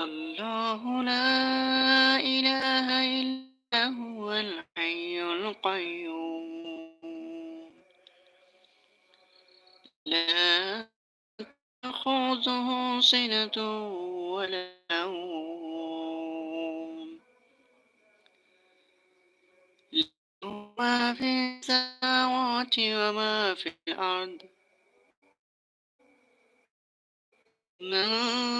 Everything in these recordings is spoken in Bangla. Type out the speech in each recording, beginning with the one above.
الله لا إله إلا هو الحي القيوم. لا تأخذه سنة ولا نوم. ما في السماوات وما في الأرض. من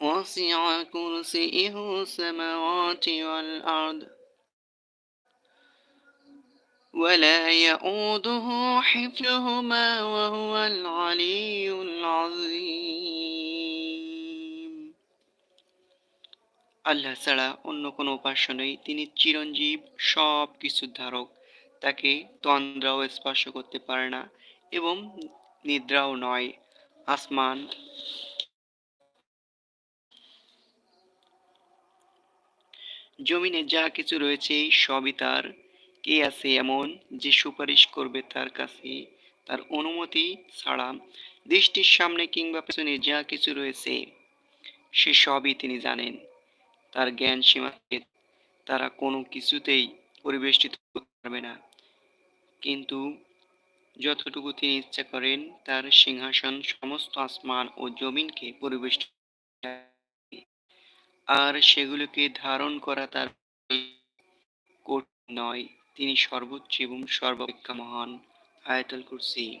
وسع كرسيه السماوات والأرض ولا يؤوده حفظهما وهو العلي العظيم আল্লাহ ছাড়া অন্য কোনো উপাস্য নেই তিনি চিরঞ্জীব সব কিছুর ধারক তাকে তন্দ্রাও স্পর্শ করতে পারে না এবং নিদ্রাও নয় আসমান জমিনে যা কিছু রয়েছে, সবই তার। কে আছে এমন যে সুপারিশ করবে তার কাছে? তার অনুমতি ছাড়া দৃষ্টির সামনে কিংবা পেছনে যা কিছু রয়েছে, সে সবই তিনি জানেন। তার জ্ঞান সীমাকে তারা কোনো কিছুতেই পরিবেষ্টিত পারবে না। কিন্তু যতটুকু তিনি ইচ্ছা করেন, তার সিংহাসন, সমস্ত আসমান ও জমিনকে পরিবেষ্টিত আর সেগুলোকে ধারণ করা তার নয়। তিনি সর্বোচ্চ এবং সর্বাপেক্ষা মহান আয়াতুল কুরসি।